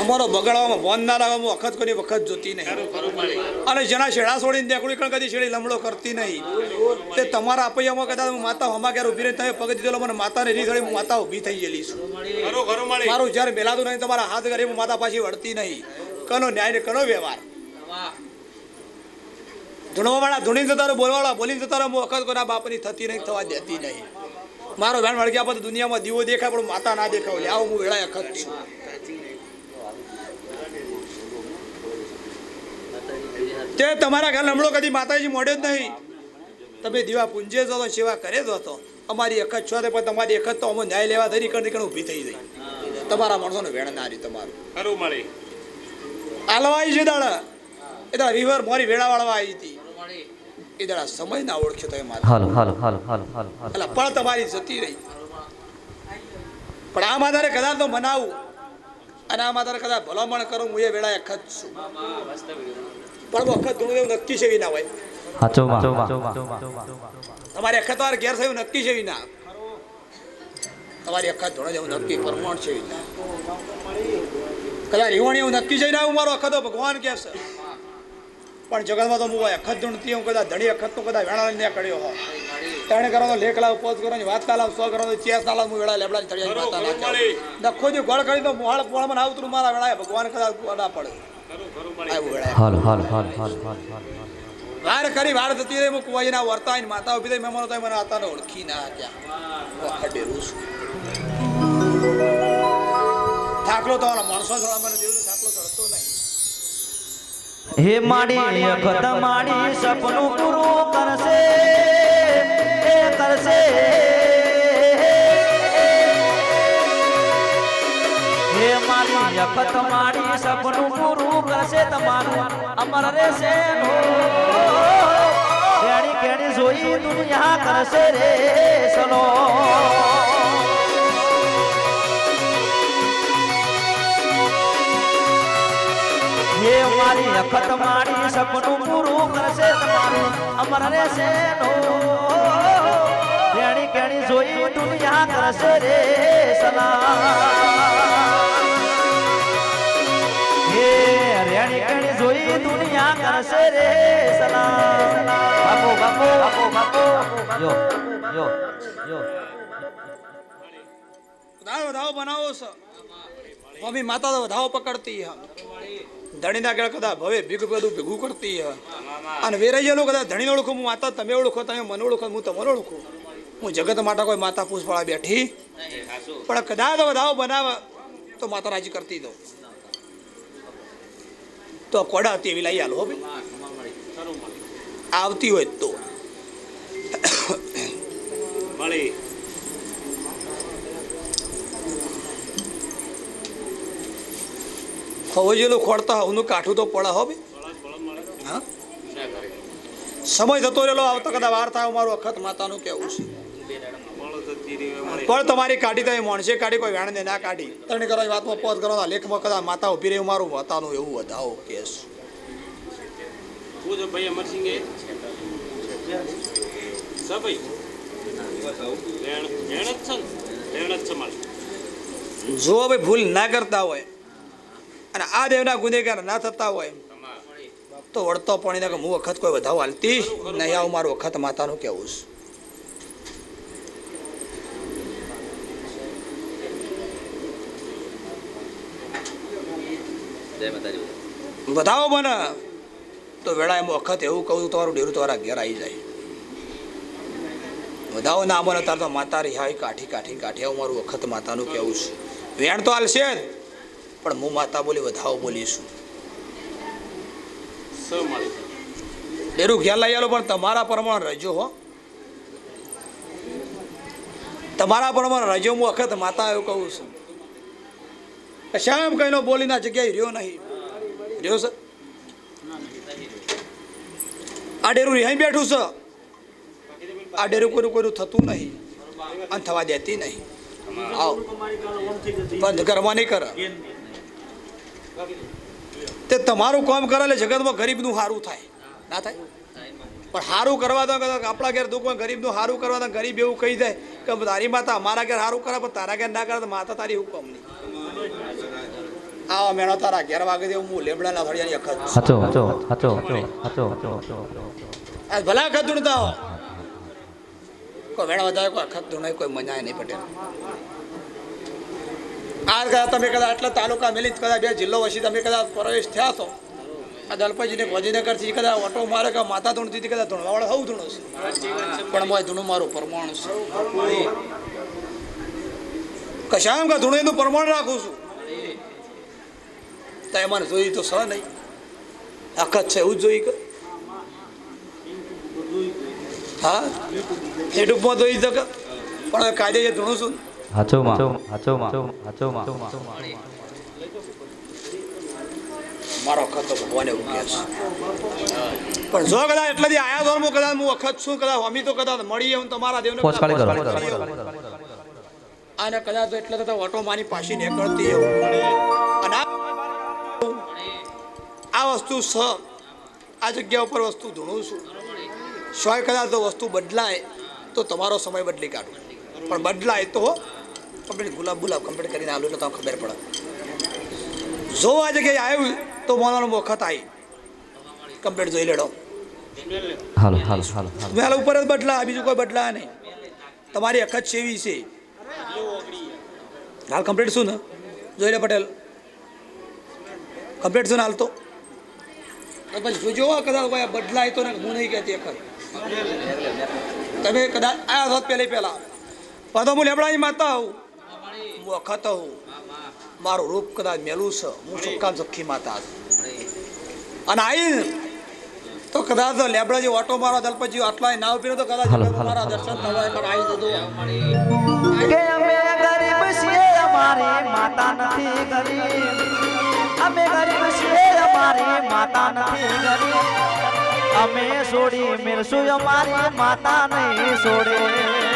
અમારો બગાડવામાં ભોન ના લાગે હું વખત કોઈ વખત જોતી નહીં. અને જેના શેડા છોડીને દેખડી કણ કદી શેડી લમડો કરતી નહીં. તે તમારા આપૈયામાં કદાચ હું માતા હમા ક્યારે ઊભી રહી તમે પગ દીધેલો મને માતાને રીસળી હું માતા ઊભી થઈ ગયેલી છું. મારું જ્યારે મેલાતું નહીં તમારા હાથ ઘરે હું માતા પાછી વળતી નહીં. કનો ન્યાય ને કનો વ્યવહાર. ધૂણવાવાળા ધૂણી જતા રહો બોલવાળા બોલી જતા રહો હું વખત કોના બાપની થતી નહીં થવા દેતી નહીં. મારો બેન વળગ્યા પછી દુનિયામાં દીવો દેખાય પણ માતા ના દેખાવ આવું હું વેળા અખત છું. તે તમારા ઘર લમડો કદી માતાજી મોડે જ નહીં. તમે દીવા પૂંજે જો તો સેવા કરે જ હતો અમારી અખત છો તે પણ તમારી અખત તો અમે ન્યાય લેવા ધરી કરી કરીને ઊભી થઈ ગઈ તમારા માણસોને વેણ ના રહી તમારું. ખરું મળી. આલવાઈ છે દાડા. એ દાડા રિવર મારી વેળા વાળવા આવી હતી. એ દાડા સમય ના ઓળખ્યો તમે માતા હાલો હાલો હાલો હાલો હાલો એટલે પણ તમારી જતી રહી. પણ આ માતારે કદાચ તો મનાવું. અને આ માતારે કદાચ ભલામણ કરું હું એ વેળા અખત છું. પણ વખત ધૂણું એવું નક્કી છે વિના ના હોય. હાચો માં તમારી અખત વાર ઘેર થયું નક્કી છે વિના ના. તમારી અખત ધોળે જેવું નક્કી પરમાણ છે એવી કદાચ રીવાણી એવું નક્કી છે ના હું મારો અખત ભગવાન કહે છે. પણ જગતમાં તો હું અખત ધૂણતી હું કદાચ ધણી અખત તો કદાચ વેણા લઈને કર્યો હો ત્રણે કરો લેખ લાવ પોત કરો વાત કાલા લાવ સો કરો ચેસ ના લાવ હું વેળા લેબડા ખરું માતા ખરું ના નખો જે ગોળ કરી તો મોહાળ પોળમાં આવતું મારા વેળા ભગવાન કદાચ ના પડે. હાલો હાલો હાલો હાલો હાલો હાલો વાર કરી વાર થતી રહી કુવાજી ના વર્તા માતા ઊભી થઈ મહેમાનો થાય મને આતા ઓળખી ના ક્યાં ડેરું છું થાકલો તો માણસો જોડા મને દેવનો થાકલો ચડતો નહીં. હે માડી અખત માડી સપનું પૂરું કરશે એ કરશે. માડી અખત સપનું પૂરું કરશે તમારું. અમર રહેશે કેણી કેણી જોઈ દુનિયા કરશે રે સલો હે મારી અખત મારી સપનું પૂરું કરશે તમારું. અમર રહેશે કેણી કેણી જોઈ દુનિયા કરશે રે સલા દુનિયા કરશે રે સલા બાપો બાપો બાપો બાપો યો યો યો વધાવો વધાવો બનાવો સર મમ્મી માતા તો વધાવો પકડતી હા ધણીના કેળ કદાચ ભવે ભીગું બધું ભેગું કરતી હા અને વેરાઈયેલો કદાચ ધણીને ઓળખો હું માતા તમે ઓળખો તમે મને ઓળખો હું તમને ઓળખું. હું જગત માટે કોઈ માતા પૂછવાળા બેઠી. પણ કદાચ વધાવો બનાવ તો માતા રાજી કરતી દો તો કોડા હતી એવી લઈ આલો ભાઈ. આવતી હોય તો. મળી ખવજેલું ખોડતા હોવનું કાઠું તો પડા હો હા? સમય થતો રહેલો, આવતો કદાચ વાર થાય મારું અખત માતાનું કેવું છે? પણ તમારી કાઢી તમે મોણસે કાઢી કોઈ વેણને ના કાઢી. ત્રણ કરવા વાતમાં પોત કરો લેખમાં કદાચ માતા ઊભી રહી મારું માતાનું એવું વધાવો કેસ. ભાઈ અમરસિંહ એ સ ભાઈ? વેણ વેણ જ છે ને? વેણ જ છે મારે. જો ભાઈ ભૂલ ના કરતા હોય અને આ દેવના ગુનેગાર ના થતા હોય તો વળતો પાણીના કે હું વખત કોઈ વધાવ હાલતી નહીં આવું મારું વખત માતાનું કેવું છે. વધાવો મને તો વેળા એમ વખત એવું કહું તમારું ડેરું તમારા ઘેર આવી જાય. વધાવો ના મને તાર તો માતા રિહાઈ કાઠી કાઠી કાઠી આવું મારું વખત માતાનું કેવું છે. વેણ તો હાલશે જ પણ હું માતા બોલી વધાવો બોલીશું ડેરું ઘેર લઈ આવેલો પણ તમારા પ્રમાણ રજો હો. તમારા પ્રમાણે રજો હું વખત માતા એવું કહું છું. શ્યામ કહીનો બોલીના જગ્યાએ રહ્યો નહીં. રહ્યો સર આ ડેરું રિહાઈ બેઠું છે. આ ડેરું કોઈનું કોઈનું થતું નહીં. અને થવા દેતી નહીં. આવ. બંધ કરવાની કર. તે તમારું કામ કરે એટલે જગતમાં ગરીબનું સારું થાય. ના થાય? પણ સારું કરવા તો આપણા ઘેર દુઃખ હોય, ગરીબનું સારું કરવા તો ગરીબ એવું કહી જાય કે, તારી માતા મારા ઘેર સારું કરે, પણ તારા ઘેર ના કરે, તો માતા તારી હુકમ નહીં. આવા મેણો તારા ઘેર વાગે દેવું હું લેબડાના ફળિયાની અખત. હાચો હાચો હાચો હાચો. હાચો. આ ભલા અખત ધૂણતા હો કોઈ વેણા વધારે કોઈ અખત ધૂણાય કોઈ મજા નહીં પટેલ. આ કદાચ તમે કદાચ આટલા તાલુકા મેલી કદાચ બે જિલ્લો વસી તમે કદાચ પ્રવેશ થયા છો. આ દલપતજીને ગાંધીનગરથી કદાચ ઓટો મારે કે માતા ધૂણતી કદાચ ધૂણવાવાળો હવું ધૂણો છે. પણ મોય ધૂણું મારું પરમાણુ છે. કશામ કે ધૂણું એનું પ્રમાણ રાખું છું. તો એમાં જોઈ તો સ નહીં. આખા છે એવું જ જોઈ કે હા? યુટ્યુબમાં જોઈ શકે પણ હવે કાયદે જે ધૂણું છું હાચો માં હાચો માં હાચો માં મારો વખત તો ભગવાને ઉગ્યા છે. પણ જો કદાચ એટલાથી આયા ધોરમો કદાચ હું વખત છું કદાચ અમી તો કદાચ મળી હું તમારા દેવને અને કદાચ તો એટલે તો ઓટો માની પાછી નીકળતી એવું આ- વસ્તુ સ આ જગ્યા ઉપર વસ્તુ ધૂણું છું. શોય કદાચ તો વસ્તુ બદલાય તો તમારો સમય બદલી કાઢો. પણ બદલાય તો કમ્પ્લીટ ગુલાબ ગુલાબ કમ્પ્લીટ કરીને આલું એટલે તમને ખબર પડે. જો આ જગ્યાએ આવ્યું તો મોનાનો વખત આવી કમ્પ્લીટ જોઈ લેડો. હાલો હાલો હાલો ઉપર જ બદલા બીજું કોઈ બદલા નહીં. તમારી અખત સેવી છે. હાલ કમ્પ્લીટ શું ને? જોઈ લે પટેલ. કમ્પ્લીટ શું ને હાલ તો? તો પછી જોજો કદાચ કોઈ બદલાય તો ને હું નહીં કહેતી એક તમે કદાચ આ હોત પહેલી પહેલા. પાછો હું લેબડાની માતા હું અખત હું મારું રૂપ કદાચ મેલું છે. હું સુકામ સખી માતા અને આઈ તો કદાચ તો લેબડા જે ઓટો મારો દલપતજી આટલા નાવ પીરો તો કદાચ મારા દર્શન થવાય પણ આવી જતો કે અમે ગરીબ છીએ અમારે માતા નથી ગરીબ. અમે ગરીબ છીએ અમારી માતા નથી ગરીબ અમે છોડી મેળશું અમારી માતા નહીં છોડે.